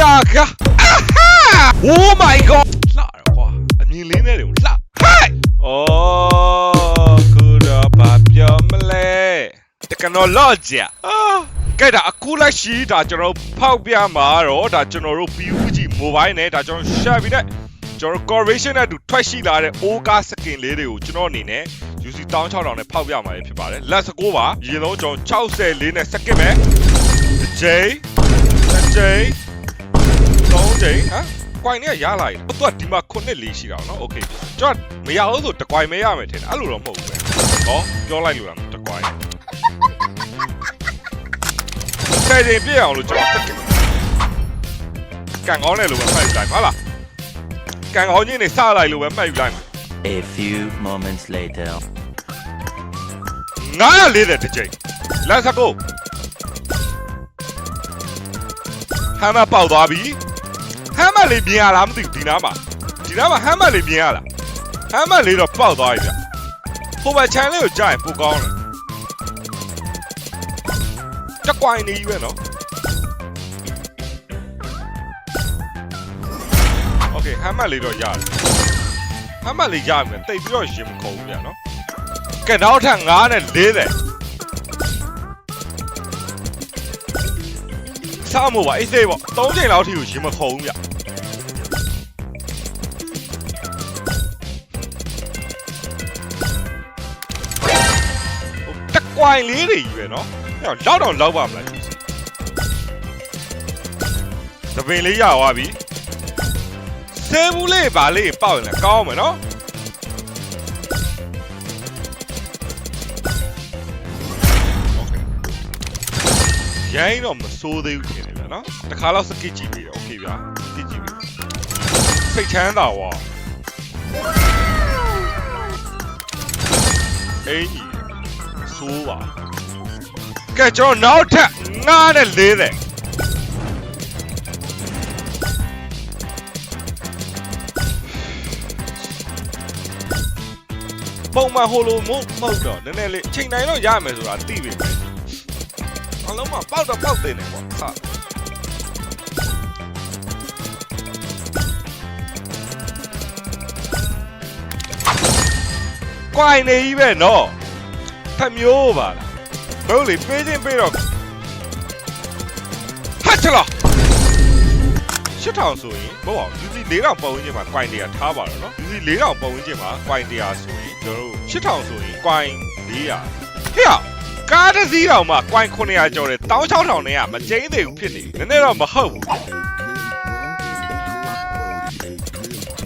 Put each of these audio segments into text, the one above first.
ပြာကအာဟာ Oh my god လှရကွာအမြင်လေးနဲ့တွေကိုလှ Hi အော်ကူတော့ဘာပြောမလဲ technology အာကဲဒါအခုလက်ရှိဒါကျွန်တော်ဖောက်ပြမှာတော့ဒါကျွန်တော်တို့ PUBG mobile နဲ့ဒါကျွန်တော် share ပြီးတဲ့ကျွန်တော် corporation နဲ့အတူထွက်ရှိလာတဲ့ OGA skin လေးတွေကိုကျွန်တော်အနေနဲ့ UC 16000နဲ့ဖောက်ပြမှာဖြစ်ပါတယ် let's go ပါအရင်ဆုံးကျွန်တော်60လေးနဲ့ second ပဲတစ် ချိန်တစ်ချိန်သုံးချိန်ဟမ်ကွိုင်နဲ့ရလာရင်တော့ဒီမှာခုနှစ်လေးရှိတာเนาะ okay ကျွန်တော်မရဘူးဆိုတကွိုင်မဲရမယ်ထင်တယ်အဲ့လိုတော့မဟုတ်ဘူးပဲဟောပြောလိုက်လို့လားတကွိုင်ဆယ်ချိန်ပြည့်အောင်လို့ကျွန်တော်တက်ကန်ကောင်းတယ်လို့ပဲမှတ်ယူလိုက်ဟုတ်လားကန်ကောင်းကြီးနေစလိုက်လို့ပဲမှတ်ယူလိုက် A few moments later. 940တစ်ချိန် let's go ဟမ်းမပေါက်သွားပြီ ဟမ်းမလေးမြင်ရလားမသိဘူးဒီနားမှာဒီနားမှာဟမ်းမလေးမြင်ရလားဟမ်းမလေးတော့ပေါက်သွားပြီဗျဟိုဘက်ချန်လေးကိုကြားရင်ပိုကောင်းတယ်တက်ကွိုင်းနေကြီးပဲနော်โอเคဟမ်းမလေးတော့ရတယ်ဟမ်းမလေးရမယ်တိတ်ပြီးတော့ရင်မခုံဘူးဗျနော် ကဲနောက်ထပ်9နဲ့40 စားမို့ပါအေးစေးပေါ့3ချိန်လောက်ထိကိုရင်မခုံဘူးဗျဟိုတက်ကွိုင်လေးတွေကြီးပဲเนาะဟဲ့လောက်တော့လောက်ပါမလားဒီစီသပင်လေးရသွားပြီဆဲဘူးလေးပါလေးပေါက်ရင်လည်းကောင်းမယ်เนาะ ရိုင်းတော့မစိုးသေးဘူးထင်တယ်ဗျာနော်တခါတော့စကစ်ကြည့်ပြီးတော့โอเคဗျာစကစ်ကြည့်ပြီးစိတ်ချမ်းသာဝါအင်းကြီးစိုးပါကဲကျွန်တော်နောက်ထပ်9နဲ့40ပုံမှန်ဟိုလိုမဟုတ်မဟုတ်တော့နည်းနည်းလေးချိန်တိုင်းတော့ရမယ်ဆိုတာသိပြီပဲ အလုံးမပေါက်တော့ပေါက်တင်တယ်ပေါ့ဟာကွိုင်နေကြီးပဲနော်ဖက်မျိုးပါလားဘုတ်လေပေးချင်းပေးတော့ဟာချလာရှစ်ထောင်ဆိုရင်မဟုတ်ပါဘူး UC 4000ပတ်ဝန်းကျင်မှာကွိုင်တရားထားပါတော့နော် UC 4000ပတ်ဝန်းကျင်မှာကွိုင်တရားဆိုရင်ကျွန်တော်တို့8000ဆိုရင်ကွိုင်400ဟေ့ရ ကားတစ်စီးတောင်မှကွိုင်း900ကျော်တယ်16000နဲ့ကမကျိန်းသေးဘူးဖြစ်နေပြီနည်းနည်းတော့မဟုတ်ဘူး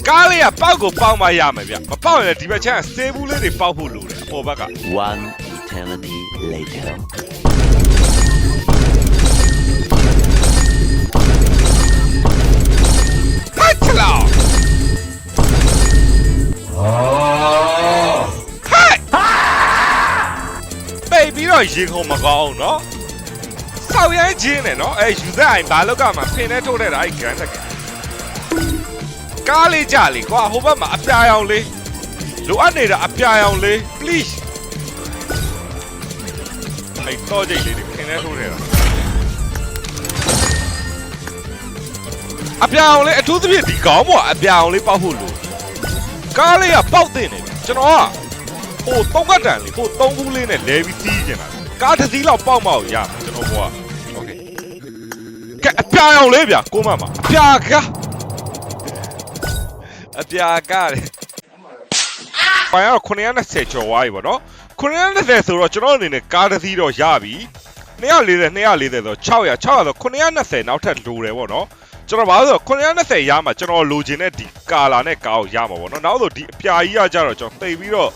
ကားလေးကပေါက်ကိုပေါက်မှရမယ်ဗျမပေါက်ရင်လည်းဒီဘက်ချမ်းကစေဘူးလေးတွေပေါက်ဖို့လိုတယ်အပေါ်ဘက်က One eternity later. ဟတ်ချလာ တ်ပြီးတော့ရေခုံမကောင်းဘူးနော်ဆောက်ရိုင်းချင်းနဲ့နော်အဲယူဇက်အိုင်ဘာလောက်ကမှဖင်နဲ့ထုတ်တဲ့တာအဲဂန်တက်ကကားလေးကြလေကွာဟိုဘက်မှာအပြာရောင်လေးလိုအပ်နေတာအပြာရောင်လေး please အဲ့တော့ကြိတ်လေးတွေဖင်နဲ့ထုတ်နေတာအပြာရောင်လေးအထူးသဖြင့်ဒီကောင်းပေါ့အပြာရောင်လေးပေါက်ဖို့လို့ကားလေးကပေါက်တင်နေပြီကျွန်တော်က ဟိုတုံးကတန်လေးဟိုသုံးဘူးလေးနဲ့လဲပြီးစီးနေတာကားတစ်စီးလောက်ပေါက်မအောင်ရမှာကျွန်တော်ဘောကโอเคကဲအပြာရောင်လေးဗျာကိုမမအပြာကအပြာကတဲ့ပိုင်ကတော့920ကျော်သွားပြီပေါ့နော်920ဆိုတော့ကျွန်တော်အနေနဲ့ကားတစ်စီးတော့ရပြီ240 240ဆို600 600ဆို920နောက်ထပ်လိုတယ်ပေါ့နော်ကျွန်တော်ဘာလို့ဆို920ရမှာကျွန်တော်လိုချင်တဲ့ဒီကာလာနဲ့ကားကိုရမှာပေါ့နော်နောက်ဆိုဒီအပြာကြီးရကြတော့ကျွန်တော်သိပြီးတော့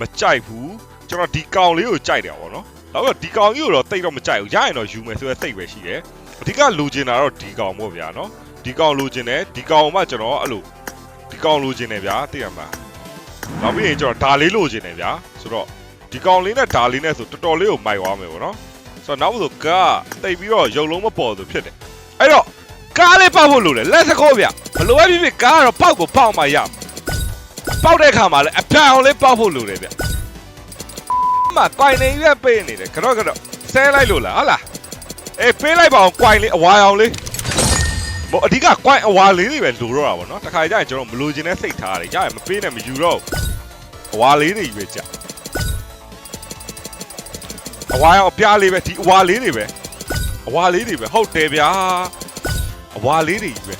မကြိုက်ဘူးကျွန်တော်ဒီကောင်လေးကိုကြိုက်တယ်ပေါ့နော်နောက်တော့ဒီကောင်ကြီးကိုတော့တိတ်တော့မကြိုက်ဘူးရရင်တော့ယူမယ်ဆိုတဲ့စိတ်ပဲရှိတယ်အဓိကလိုချင်တာတော့ဒီကောင်ပေါ့ဗျာနော်ဒီကောင်လိုချင်တယ်ဒီကောင်မှကျွန်တော်အဲ့လိုဒီကောင်လိုချင်တယ်ဗျာသိရမလားနောက်ပြီးရင်ကျွန်တော်ဒါလေးလိုချင်တယ်ဗျာဆိုတော့ဒီကောင်လေးနဲ့ဒါလေးနဲ့ဆိုတော်တော်လေးကိုမိုက်သွားမယ်ပေါ့နော်ဆိုတော့နောက်ဆိုကားတိတ်ပြီးတော့ရုပ်လုံးမပေါ်သူဖြစ်တယ်အဲ့တော့ကားလေးပေါက်ဖို့လိုတယ်လက်စကောဗျဘလို့ပဲဖြစ်ဖြစ်ကားကတော့ပေါက်ကိုပေါက်မှရမှာ ပေါက်တဲ့အခါမှာလည်းအပြောင်လေးပေါက်ဖို့လိုတယ်ဗျမှာကွိုင်နေရွက်ပေးနေတယ်ကတော့ကတော့ဆဲလိုက်လို့လားဟုတ်လားအေးပေးလိုက်ပါအောင်ကွိုင်လေးအဝါရောင်လေးမဘောအဓိက coin အဝါလေးတွေပဲလိုတော့တာဗောနော်တခါကြရင်ကျွန်တော်မလိုချင်တဲ့စိတ်ထားတယ်ရရင်မပေးနဲ့မယူတော့ဘူးအဝါလေးတွေကြီးပဲကြာအဝါရောအပြားလေးပဲဒီအဝါလေးတွေပဲအဝါလေးတွေပဲဟုတ်တယ်ဗျာအဝါလေးတွေကြီးပဲ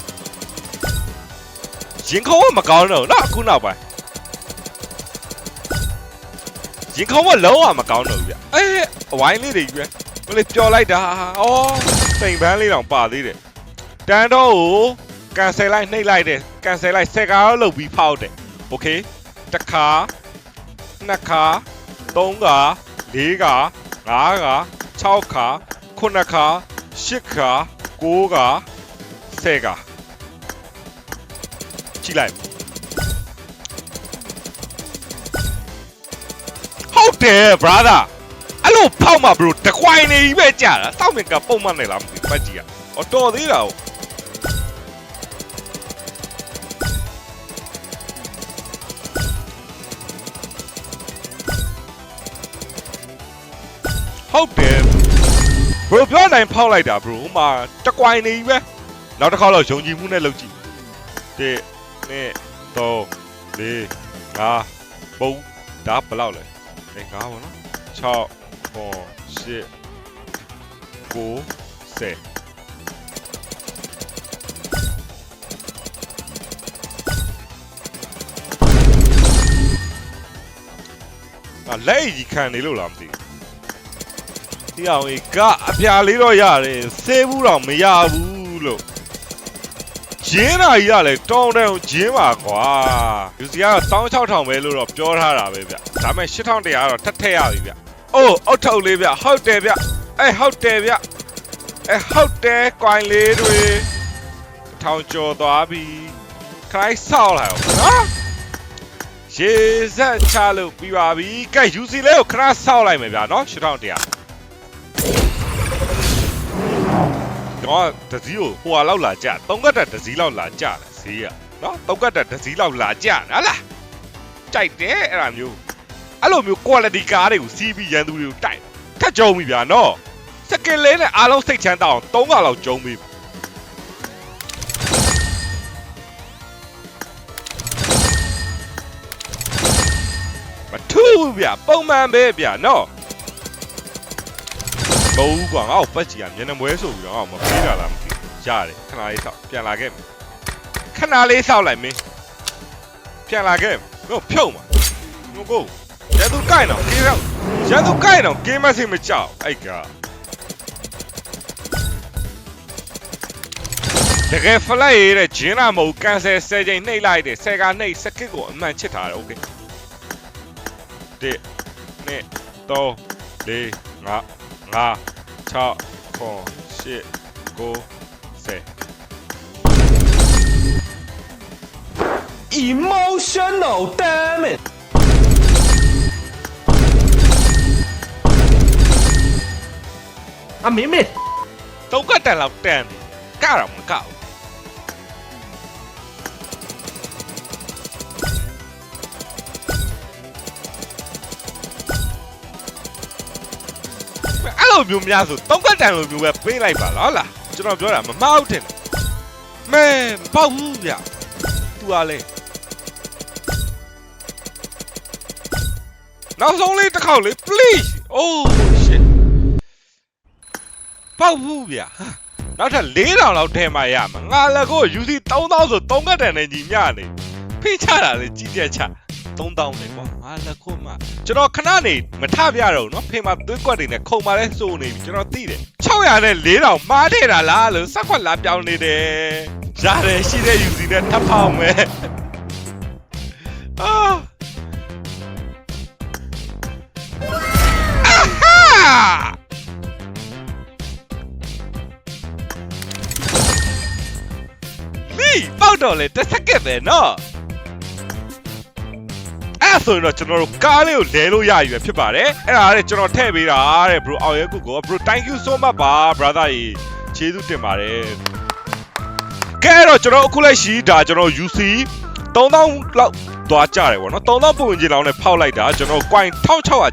ရင်ခုံးကမကောင်းတော့ဘူးနော်အခုနောက်ပိုင်း ရင်ခုံးကလုံးဝမကောင်းတော့ဘူးဗျအေးအဝိုင်းလေးတွေကြီးပဲမလေးပျော်လိုက်တာဩစိန်ပန်းလေးတောင်ပါသေးတယ် တန်တော့ကိုကန်ဆယ်လိုက်နှိပ်လိုက်တယ်ကန်ဆယ်လိုက်ဆယ်ကားတော့လုပ်ပြီးဖောက်တယ်โอเคတစ်ခါနှစ်ခါသုံးခါလေးခါငါးခါ၆ခါခုနှစ်ခါရှစ်ခါကိုးခါဆယ်ခါကြည့်လိုက် တ်တယ် brother အဲ့လိုဖောက်မှာ bro တခွိုင်နေကြီးပဲကြာတာတောက်မြင်ကပုံမှန်နေလားမသိဘူးပတ်ကြီးอ่ะအော်တော်သေးတာဟုတ်တယ် bro ပြောနိုင်ဖောက်လိုက်တာ bro ဟိုမှာတကွိုင်နေကြီးပဲနောက်တစ်ခါတော့ယုံကြည်မှုနဲ့လုပ်ကြည့်တစ်နှစ်သုံးလေးငါးပုံဒါဘယ်လောက်လဲ အဲငါးပါနော်6 9 10 9 10啊，လက်ကြီးခံနေလို့လားမသိဘူး။ဒီအောင်ကြီးကအပြာလေးတော့ရတယ်ဆေးဘူးတော့မရဘူးလို့။ ဂျင်းတာကြီးကလည်းတောင်းတဲ့ဂျင်းပါကွာ။ယူစီကတော့16000ပဲလို့တော့ပြောထားတာပဲဗျ။ဒါပေမဲ့8100ကတော့ထပ်ထည့်ရပြီဗျ။အိုးအောက်ထုတ်လေးဗျဟုတ်တယ်ဗျ။အဲဟုတ်တယ်ဗျ။အဲဟုတ်တယ်ကွိုင်လေးတွေထောင်ကျော်သွားပြီ။ခိုင်းဆောက်လာအောင်နော်။ရေစက်ချလို့ပြီးပါပြီကဲ UC လေးကိုခဏဆောက်လိုက်မယ်ဗျာနော်8100 တော့တစည်းကိုဟိုဟာလောက်လာကြသုံးကတ်တက်တစည်းလောက်လာကြတယ်ဈေးကနော်သုံးကတ်တက်တစည်းလောက်လာကြဟာလားကြိုက်တယ်အဲ့ဒါမျိုးအဲ့လိုမျိုး quality ကားတွေကိုစီးပြီးရန်သူတွေကိုတိုက်ထက်ကြုံပြီဗျာနော်စကင်လေးနဲ့အားလုံးစိတ်ချမ်းသာအောင်၃ခါလောက်ကြုံပြီမထူးဘူးဗျပုံမှန်ပဲဗျနော် မဟုတ်ဘူးကွာငါ့ကိုပတ်ချီကမျက်နှာမွဲဆိုပြီးတော့ငါ့ကိုမပေးတာလားမသိဘူးရတယ်ခဏလေးဆောက်ပြန်လာခဲ့ခဏလေးဆောက်လိုက်မင်းပြန်လာခဲ့မင်းဖြုတ်မှာငိုကိုရန်သူကိုင်တော့ကင်းရောက်ရန်သူကိုင်တော့ကင်းမစိမကြောက်အဲ့ကတကယ်ဖလိုက်ရတဲ့ဂျင်းလာမဟုတ်ကန်ဆယ်၁၀ချိန်နှိပ်လိုက်တယ်၁၀ကနှိပ်စကစ်ကိုအမှန်ချစ်ထားတယ်โอเค1 2 3 4 5 ha cha ko shi go se. Emotional damn it i mean it don't get that lockdown got him got လိုမျိုးများဆိုတုံးကတန်လိုမျိုးပဲပေးလိုက်ပါလားဟုတ်လားကျွန်တော်ပြောတာမမဟုတ်တယ်မဲမပေါ့ဘူးဗျသူကလေနောက်ဆုံးလေးတစ်ခေါက်လေး please oh shit ပေါက်ဘူးဗျာနောက်ထပ်4000လောက်ထဲမှရမှာငါလည်းကို UC 3000ဆို3ကတ်တန်နဲ့ညီမျှနေဖိချတာလေကြီးပြက်ချ 3000နဲ့ကွာငါလက်ခုပ်မှကျွန်တော်ခဏနေမထပြတော့နော်ဖေးမှာသွေးကွက်တွေနဲ့ခုံပါလဲစိုးနေပြီကျွန်တော်သိတယ်600နဲ့4000မှားထည့်တာလားလို့စက်ခွက်လာပြောင်းနေတယ်ရတယ်ရှိတဲ့ UC နဲ့ထပ်ဖောင်းမယ်အာပေါက်တော့လေတစ်စက္ကန့်ပဲနော် အဲ့ဆိုရင်တော့ကျွန်တော်တို့ကားလေးကိုလဲလို့ရပြီပဲဖြစ်ပါတယ်အဲ့ဒါလည်းကျွန်တော်ထည့်ပေးတာတဲ့ bro အောင်ရဲကုကို bro thank you so much ပါ brother ကြီးခြေသူတင်ပါတယ်ကဲအဲ့တော့ကျွန်တော်အခုလက်ရှိဒါကျွန်တော် UC 3000လောက်သွားကြတယ်ဗောနော်3000ပုံဝင်ကြီးလောက်နဲ့ဖောက်လိုက်တာကျွန်တော် coin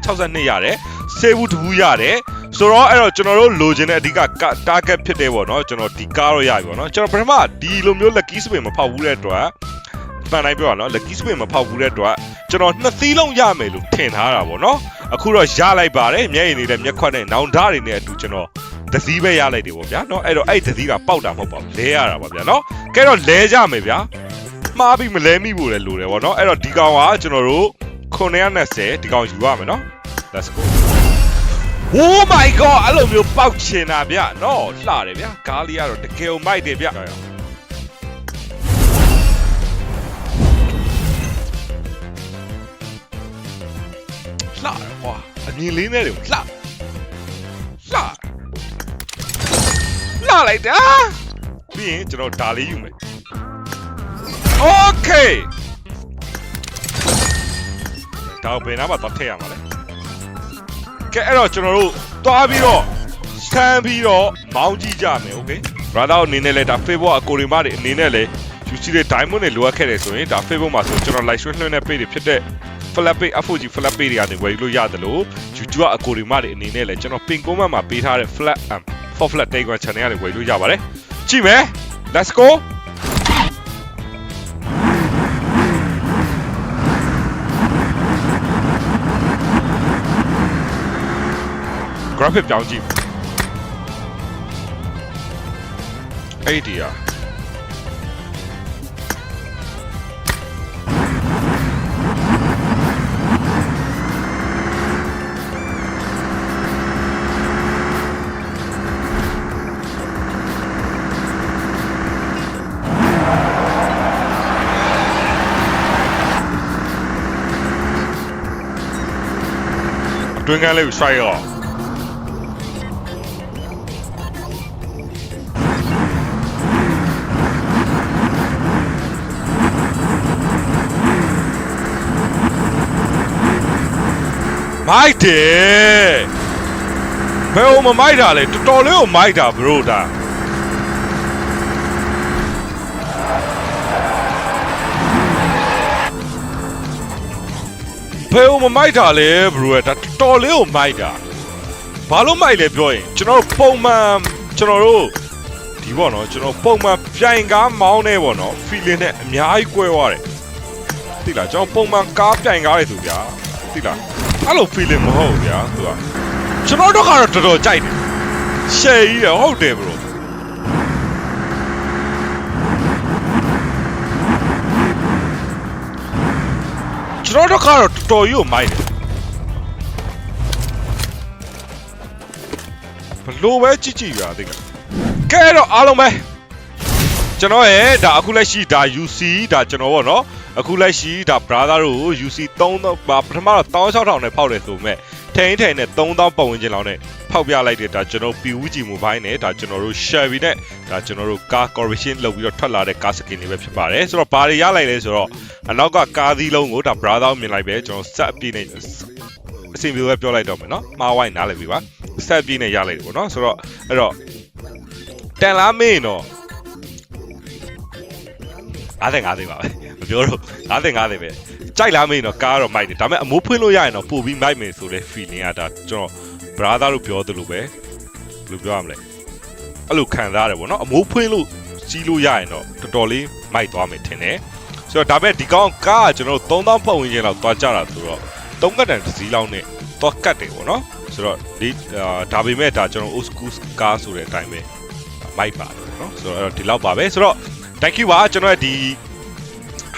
1662ရတယ်စေဘူးတဘူးရတယ်ဆိုတော့အဲ့တော့ကျွန်တော်တို့လိုချင်တဲ့အဓိက target ဖြစ်တယ်ပေါ့နော်ကျွန်တော်ဒီကားတော့ရပြီပေါ့နော်ကျွန်တော်ပထမဒီလိုမျိုး lucky spin မဖောက်ဘူးတဲ့အတွက် ပန်တိုင်းပြောရနော် lucky spin မဖောက်ဘူးတဲ့အတွက်ကျွန်တော်နှစ်သီးလုံးရမယ်လို့ထင်ထားတာပေါ့နော်အခုတော့ရလိုက်ပါတယ်မျက်ရည်နေတဲ့မျက်ခွက်နဲ့နောင်ဓာတ်တွေနဲ့အတူကျွန်တော်တစည်းပဲရလိုက်တယ်ပေါ့ဗျာနော်အဲ့တော့အဲ့တစည်းကပေါက်တာမဟုတ်ပါဘူးလဲရတာပါဗျာနော်ကဲတော့လဲကြမယ်ဗျာမှားပြီးမလဲမိဖို့လည်းလိုတယ်ပေါ့နော်အဲ့တော့ဒီကောင်ကကျွန်တော်တို့920ဒီကောင်ယူရမယ်နော် let's go Oh my god အဲ့လိုမျိုးပေါက်ချင်တာဗျနော်လှတယ်ဗျကားလေးကတော့တကယ်မိုက်တယ်ဗျ လှတယ်ကွာအမြင်လေးနဲ့တွေလှလှလှလိုက်တာပြီးရင်ကျွန်တော်ဒါလေးယူမယ် Okay ဒါဘယ်နားမှာတော့ထည့်ရမှာလဲ ကဲအဲ့တော့ကျွန်တော်တို့တွားပြီးတော့ဆန်းပြီးတော့မောင်းကြည့်ကြမယ်โอเค brother အနေနဲ့လဲဒါ Facebook အကိုရီမတွေအနေနဲ့လဲယူစီတဲ့ diamond တွေလိုအပ်ခဲ့တယ်ဆိုရင်ဒါ Facebook မှာဆိုကျွန်တော် live stream လွှင့်တဲ့ page တွေဖြစ်တဲ့ flat page FOG flat page တွေကနေဝယ်လို့ရတယ်လို့ YouTube အကိုရီမတွေအနေနဲ့လဲကျွန်တော် pin comment မှာပေးထားတဲ့ flat um for flat Telegram channel ကနေဝယ်လို့ရပါတယ်ကြည့်မယ် let's go graphic ပြောင်းကြည့်အဲ့ဒီอ่ะ တွင်းကန်းလေးကိုစိုက်ရောမိုက်တယ်ဘယ်လိုမမိုက်တာလဲတော်တော်လေးကိုမိုက်တာဘရိုဒါ ဘယ်လိုမမိုက်တာလဲဘရိုဒါတော်တော်လေးကိုမိုက်တာဘာလို့မိုက်လဲပြောရင်ကျွန်တော်ပုံမှန်ကျွန်တော်တို့ဒီပေါ့နော်ကျွန်တော်ပုံမှန်ပြိုင်ကားမောင်းနေပေါ့နော် feeling နဲ့အများကြီးကွဲသွားတယ်သိလားကျွန်တော်ပုံမှန်ကားပြိုင်ကားရသူဗျာသိလားအဲ့လို feeling မဟုတ်ဘူးဗျာသူကကျွန်တော်တို့ကတော့တော်တော်ကြိုက်တယ်ရှယ်ကြီးရဟုတ်တယ် bro ကျွန်တော်တို့ကတော့တော်တော်ကြီးကိုမိုက်တယ်ဘလို့ပဲကြည့်ကြည့်ရသိကကဲတော့အားလုံးပဲကျွန်တော်ရဲ့ဒါအခုလက်ရှိဒါ UC ဒါကျွန်တော်ပေါ့နော်အခုလက်ရှိဒါ brother တို့ကို UC 3000ပါပထမတော့16000နဲ့ဖောက်တယ်ဆိုမဲ့ထိန်ထိန်နဲ့3000ပတ်ဝန်းကျင်လောက်နဲ့ ဖောက်ပြလိုက်တယ်ဒါကျွန်တော် PUG mobile နဲ့ဒါကျွန်တော်တို့ Chevy နဲ့ဒါကျွန်တော်တို့ car correction လုပ်ပြီးတော့ထွက်လာတဲ့ car skin တွေပဲဖြစ်ပါတယ်ဆိုတော့ဘာတွေရလိုက်လဲဆိုတော့အနောက်ကကားသီးလုံးကိုဒါ brother ကိုမြင်လိုက်ပဲကျွန်တော်စက်အပြည့်နဲ့အစီအပြေပဲပြောလိုက်တော့မယ်နော်မှားဝိုင်းနားလည်ပြီပါစက်အပြည့်နဲ့ရလိုက်တယ်ပေါ့နော်ဆိုတော့အဲ့တော့တန်လားမင်းတော့50 50ပါပဲမပြောတော့50 50ပဲကြိုက်လားမင်းတော့ကားတော့မိုက်တယ်ဒါပေမဲ့အမိုးဖွင့်လို့ရရင်တော့ပို့ပြီးမိုက်မယ်ဆိုတဲ့ feeling ကဒါကျွန်တော် brother လို့ပြောသလိုပဲဘယ်လိုပြောရမလဲအဲ့လိုခံစားရတယ်ပေါ့နော်အမိုးဖွင့်လို့စီးလို့ရရင်တော့တော်တော်လေးမိုက်သွားမယ်ထင်တယ်ဆိုတော့ဒါပေမဲ့ဒီကောင်ကားကကျွန်တော်တို့3000ပတ်ဝန်းကျင်လောက်သွားကြတာဆိုတော့သုံးကတ်တန်တစ်စီးလောက်နဲ့သွားကတ်တယ်ပေါ့နော်ဆိုတော့ဒီဒါပေမဲ့ဒါကျွန်တော် old school ကားဆိုတဲ့အတိုင်းပဲမိုက်ပါတယ်ပေါ့နော်ဆိုတော့အဲ့တော့ဒီလောက်ပါပဲဆိုတော့ thank you ပါကျွန်တော်ရဲ့ဒီ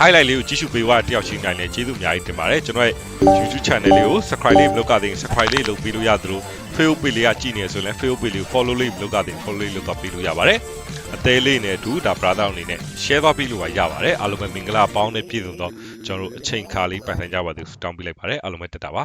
highlight လေးကိုကြည့်ရှုပေးသွားတဲ့တယောက်ချင်းတိုင်းလည်းကျေးဇူးအများကြီးတင်ပါတယ်ကျွန်တော်ရဲ့ YouTube channel လေးကို subscribe လေးမလုပ်ကြသေးရင် subscribe လေးလုပ်ပေးလို့ရသလို Facebook page လေးကကြည့်နေဆိုရင်လည်း Facebook page လေးကို follow လေးမလုပ်ကြသေးရင် follow လေးလုပ်တော့ပေးလို့ရပါတယ်အသေးလေးနဲ့အတူဒါ brother အနေနဲ့ share သွားပေးလို့ရပါတယ်အားလုံးပဲမင်္ဂလာပေါင်းနဲ့ပြည့်စုံတော့ကျွန်တော်တို့အချိန်ခါလေးပိုင်ဆိုင်ကြပါသေးတယ်တောင်းပေးလိုက်ပါတယ်အားလုံးပဲတက်တာပါ